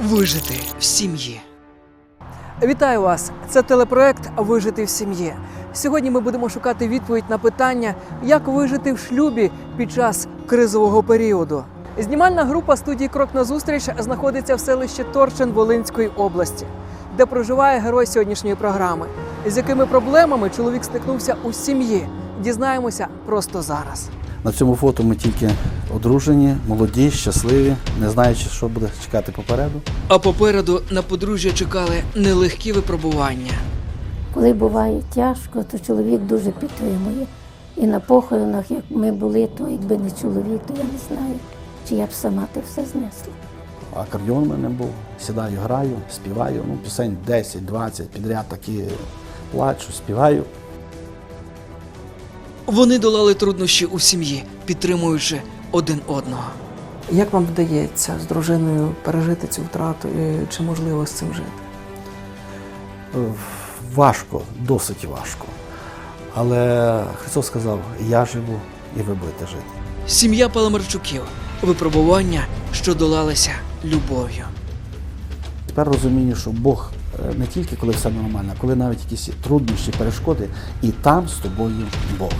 Вижити в сім'ї. Вітаю вас! Це телепроект Вижити в сім'ї. Сьогодні ми будемо шукати відповідь на питання, як вижити в шлюбі під час кризового періоду. Знімальна група студії Крок назустріч знаходиться в селищі Торчин Волинської області, де проживає герой сьогоднішньої програми. З якими проблемами чоловік стикнувся у сім'ї? Дізнаємося просто зараз. На цьому фото ми тільки одружені, молоді, щасливі, не знаючи, що буде чекати попереду. А попереду на подружжя чекали нелегкі випробування. Коли буває тяжко, то чоловік дуже підтримує. І на похоронах, як ми були, то якби не чоловік, то я не знаю, чи я б сама те все знесла. Акордіон в мене був. Сідаю, граю, співаю. Ну, пісень 10-20 підряд такі плачу, співаю. Вони долали труднощі у сім'ї, підтримуючи один одного. Як вам вдається з дружиною пережити цю втрату? і Чи можливо з цим жити? Е, Важко, досить важко. Але Христос сказав: я живу і ви будете жити. Сім'я Паламарчуків випробування, що долалися любов'ю. Тепер розумію, що Бог е, не тільки коли все нормально, а коли навіть якісь труднощі, перешкоди, і там з тобою Бог.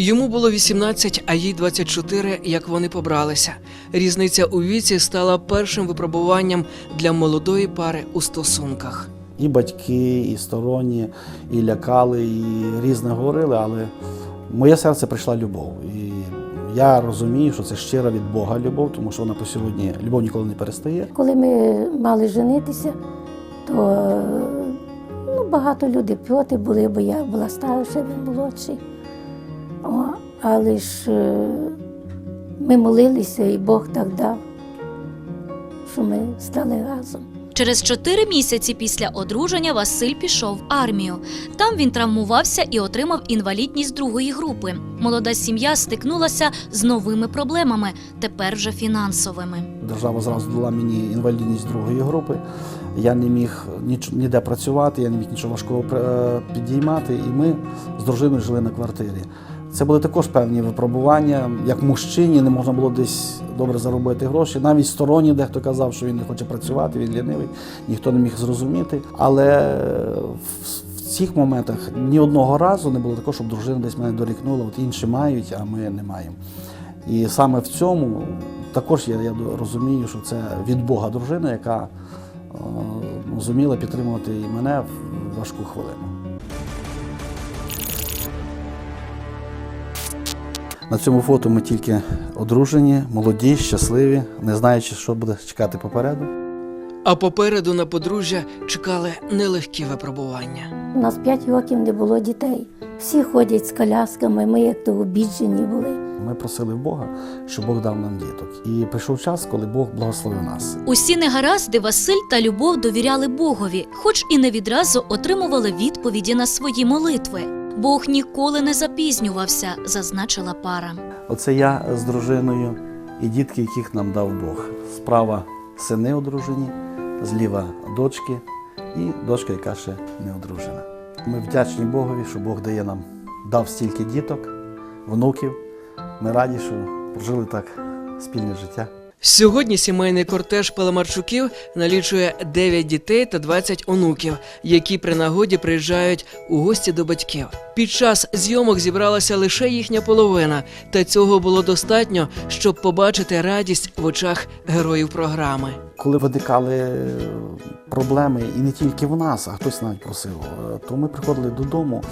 Йому було 18, а їй 24, як вони побралися. Різниця у віці стала першим випробуванням для молодої пари у стосунках. І батьки, і сторонні, і лякали, і різне говорили, але в моє серце прийшла любов. І я розумію, що це щира від Бога любов, тому що вона по сьогодні любов ніколи не перестає. Коли ми мали женитися, то ну, багато людей проти були, бо я була старша, він молодший. О, але ж е, ми молилися, і Бог так дав, що ми стали разом. Через чотири місяці після одруження Василь пішов в армію. Там він травмувався і отримав інвалідність другої групи. Молода сім'я стикнулася з новими проблемами, тепер вже фінансовими. Держава зразу дала мені інвалідність другої групи. Я не міг ніч, ніде працювати, я не міг нічого важкого е, підіймати, і ми з дружиною жили на квартирі. Це були також певні випробування. Як мужчині не можна було десь добре заробити гроші. Навіть сторонні дехто казав, що він не хоче працювати, він лінивий, ніхто не міг зрозуміти. Але в, цих моментах ні одного разу не було такого, щоб дружина десь мене дорікнула, от інші мають, а ми не маємо. І саме в цьому також я, я розумію, що це від Бога дружина, яка е, зуміла підтримувати і мене в важку хвилину. На цьому фото ми тільки одружені, молоді, щасливі, не знаючи, що буде чекати попереду. А попереду на подружжя чекали нелегкі випробування. У нас п'ять років не було дітей. Всі ходять з колясками, ми як то обіджені були. Ми просили Бога, щоб Бог дав нам діток. І прийшов час, коли Бог благословив нас. Усі негаразди Василь та Любов довіряли Богові, хоч і не відразу отримували відповіді на свої молитви. Бог ніколи не запізнювався, зазначила пара. Оце я з дружиною і дітки, яких нам дав Бог. Справа сини одружені, зліва дочки і дочка, яка ще не одружена. Ми вдячні Богові, що Бог дає нам, дав стільки діток, внуків. Ми раді, що прожили так спільне життя. Сьогодні сімейний кортеж Паламарчуків налічує 9 дітей та 20 онуків, які при нагоді приїжджають у гості до батьків. Під час зйомок зібралася лише їхня половина, та цього було достатньо, щоб побачити радість в очах героїв програми. Коли виникали проблеми, і не тільки в нас, а хтось навіть просив, е, то ми приходили додому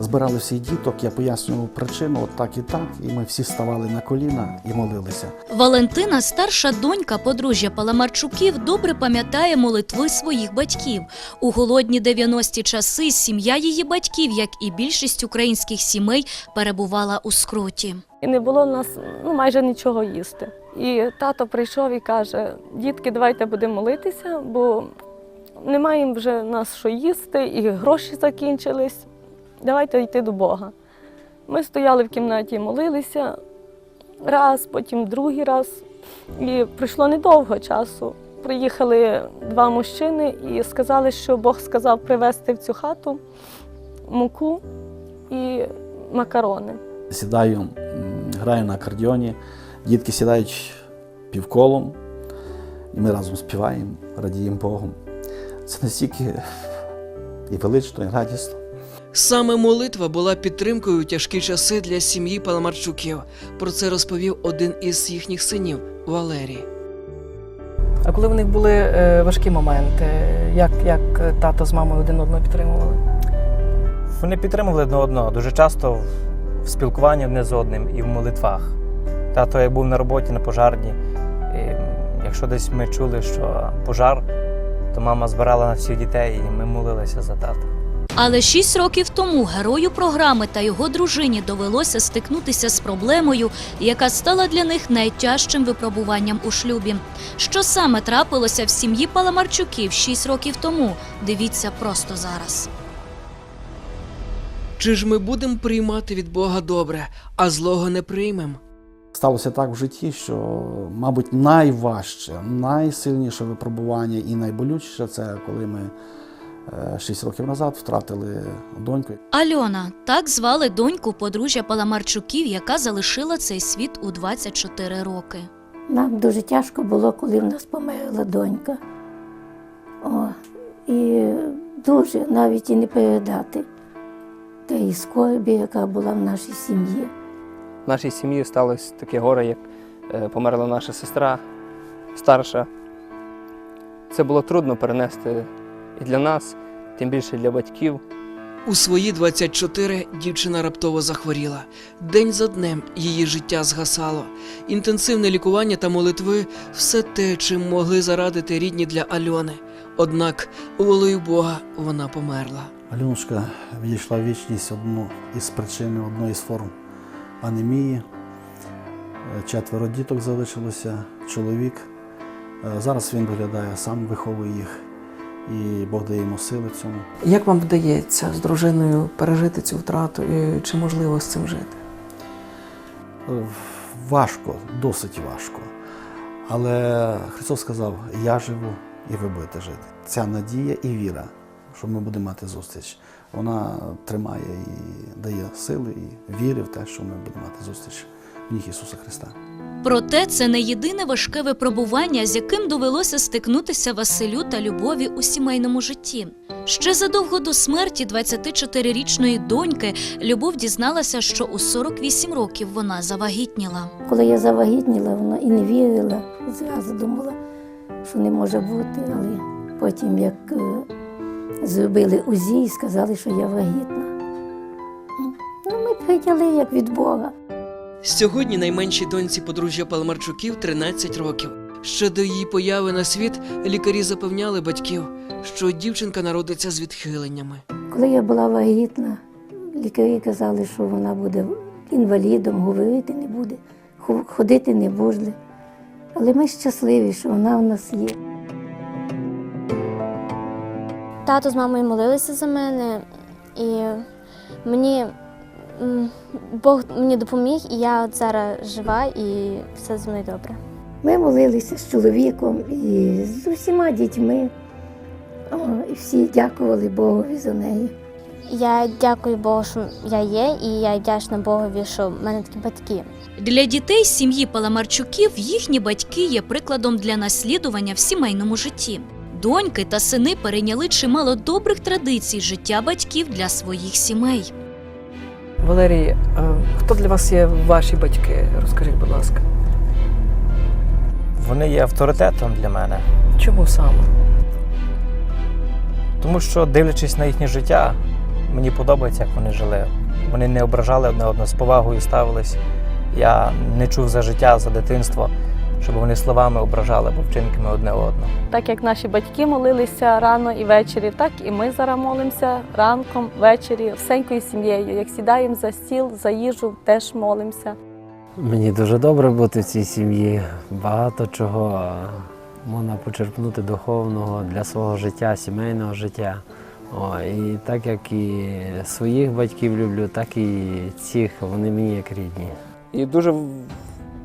збирали всіх діток, я пояснював причину, от так і так, і ми всі ставали на коліна і молилися. Валентина, старша донька подружжя Паламарчуків, добре пам'ятає молитви своїх батьків. У голодні 90-ті часи сім'я її батьків, як і більшість українських сімей, перебувала у скруті. І не було в нас ну, майже нічого їсти. І тато прийшов і каже: дітки, давайте будемо молитися, бо немає вже нас що їсти, і гроші закінчились. Давайте йти до Бога. Ми стояли в кімнаті молилися раз, потім другий раз. І пройшло недовго часу. Приїхали два мужчини і сказали, що Бог сказав привезти в цю хату муку і макарони. Сідаю, граю на акордіоні, дітки сідають півколом, і ми разом співаємо, радіємо Богом. Це настільки і велично, і радісно. Саме молитва була підтримкою у тяжкі часи для сім'ї Паламарчуків. Про це розповів один із їхніх синів Валерій. А коли в них були е, важкі моменти, як, як тато з мамою один одного підтримували? Вони підтримували одне одного дуже часто в спілкуванні одне з одним і в молитвах. Тато, як був на роботі на пожарні, і якщо десь ми чули, що пожар, то мама збирала на всіх дітей, і ми молилися за тата. Але шість років тому герою програми та його дружині довелося стикнутися з проблемою, яка стала для них найтяжчим випробуванням у шлюбі. Що саме трапилося в сім'ї Паламарчуків шість років тому? Дивіться просто зараз. Чи ж ми будемо приймати від Бога добре, а злого не приймемо? Сталося так в житті, що, мабуть, найважче, найсильніше випробування і найболючіше це коли ми е, 6 років назад втратили доньку. Альона так звали доньку подружжя Паламарчуків, яка залишила цей світ у 24 роки. Нам дуже тяжко було, коли в нас померла донька. О, і дуже навіть і не передати тієї скорбі, яка була в нашій сім'ї. В нашій сім'ї сталося таке горе, як е, померла наша сестра старша. Це було трудно перенести і для нас, тим більше для батьків. У свої 24 дівчина раптово захворіла. День за днем її життя згасало. Інтенсивне лікування та молитви все те, чим могли зарадити рідні для Альони. Однак волею Бога вона померла. Альонушка відійшла в вічність одну із причин, одної з форм анемії. Четверо діток залишилося, чоловік. Е, Зараз він доглядає, сам виховує їх, і Бог дає йому сили цьому. Як вам вдається з дружиною пережити цю втрату і чи можливо з цим жити? Е, Важко, досить важко. Але Христос сказав: Я живу і ви будете жити. Ця надія і віра, що ми будемо мати зустріч, вона тримає і дає сили, і віри в те, що ми будемо мати зустріч в ніг Ісуса Христа. Проте це не єдине важке випробування, з яким довелося стикнутися Василю та Любові у сімейному житті. Ще задовго до смерті 24-річної доньки Любов дізналася, що у 48 років вона завагітніла. Коли я завагітніла, вона і не вірила, зразу думала, що не може бути. Але потім, як е, зробили УЗІ і сказали, що я вагітна. Ну, ми прийняли як від Бога. Сьогодні найменшій доньці подружжя Паламарчуків 13 років. Ще до її появи на світ лікарі запевняли батьків, що дівчинка народиться з відхиленнями. Коли я була вагітна, лікарі казали, що вона буде інвалідом, говорити не буде, ходити не буде. Але ми щасливі, що вона в нас є. Тато з мамою молилися за мене, і мені Бог мені допоміг, і я от зараз жива і все зі мною добре. Ми молилися з чоловіком і з усіма дітьми. О, і всі дякували Богові за неї. Я дякую Богу, що я є, і я вдячна Богові, що в мене такі батьки. Для дітей сім'ї Паламарчуків їхні батьки є прикладом для наслідування в сімейному житті. Доньки та сини перейняли чимало добрих традицій життя батьків для своїх сімей. Валерій, е, хто для вас є ваші батьки? Розкажіть, будь ласка. Вони є авторитетом для мене, Чому саме? тому що, дивлячись на їхнє життя, Мені подобається, як вони жили. Вони не ображали одне одного, з повагою ставились. Я не чув за життя, за дитинство, щоб вони словами ображали або вчинками одне одного. Так як наші батьки молилися рано і ввечері, так і ми зараз молимося ранком, ввечері, всенькою сім'єю. Як сідаємо за стіл, за їжу, теж молимося. Мені дуже добре бути в цій сім'ї. Багато чого можна почерпнути духовного для свого життя, сімейного життя. О, і так як і своїх батьків люблю, так і цих вони мені як рідні. І дуже в-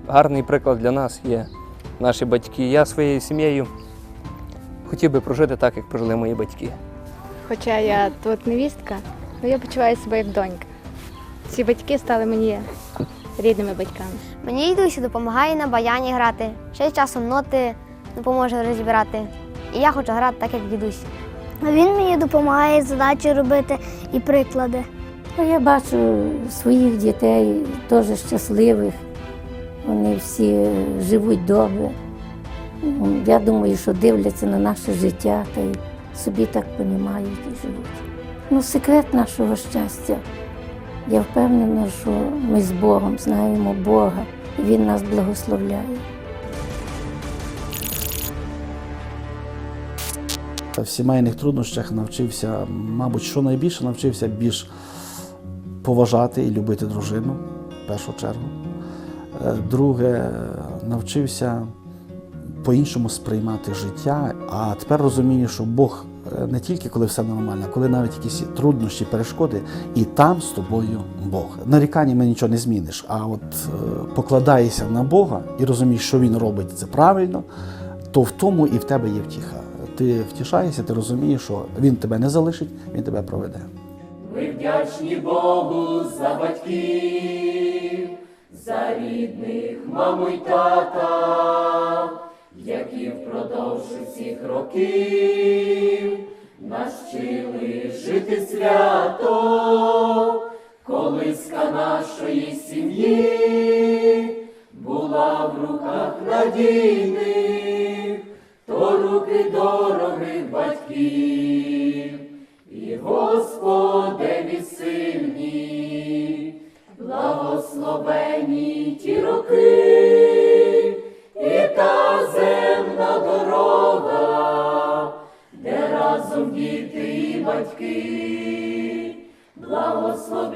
гарний приклад для нас є наші батьки. Я своєю сім'єю хотів би прожити так, як прожили мої батьки. Хоча я тут невістка, але я почуваю себе як донька. Ці батьки стали мені рідними батьками. Мені дідусь допомагає на баяні грати, ще часом ноти допоможе розібрати. І я хочу грати так, як дідусь. Він мені допомагає задачі робити і приклади. Я бачу своїх дітей теж щасливих. Вони всі живуть добре. Ну, Я думаю, що дивляться на наше життя та й собі так понімають і живуть. Ну, секрет нашого щастя. Я впевнена, що ми з Богом знаємо Бога, і Він нас благословляє. В сімейних труднощах навчився, мабуть, що найбільше навчився більш поважати і любити дружину в першу чергу. Е, Друге, навчився по-іншому сприймати життя. А тепер розумію, що Бог е, не тільки коли все нормально, а коли навіть якісь труднощі, перешкоди, і там з тобою Бог. Нарікання ми нічого не зміниш. А от е, покладаєшся на Бога і розумієш, що Він робить це правильно, то в тому і в тебе є втіха. Ти втішаєшся, ти розумієш, що він тебе не залишить, він тебе проведе. Ми вдячні Богу за батьків, за рідних маму й тата, які впродовж усіх років нас вчили жити свято, колиска нашої сім'ї була в руках надійних, то руки дорогих батьків.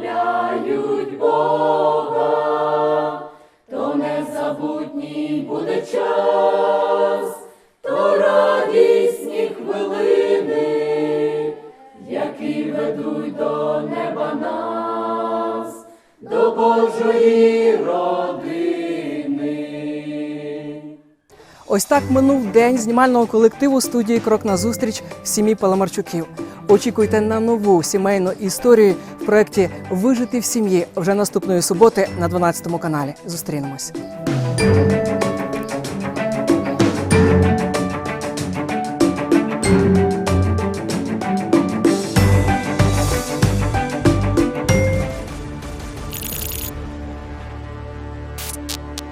Благословляють Бога, то незабутній буде час, то радісні хвилини, які ведуть до неба нас, до Божої родини. Ось так минув день знімального колективу студії Крок на зустріч сім'ї Паламарчуків. Очікуйте на нову сімейну історію в проєкті Вижити в сім'ї вже наступної суботи на 12 каналі. Зустрінемось.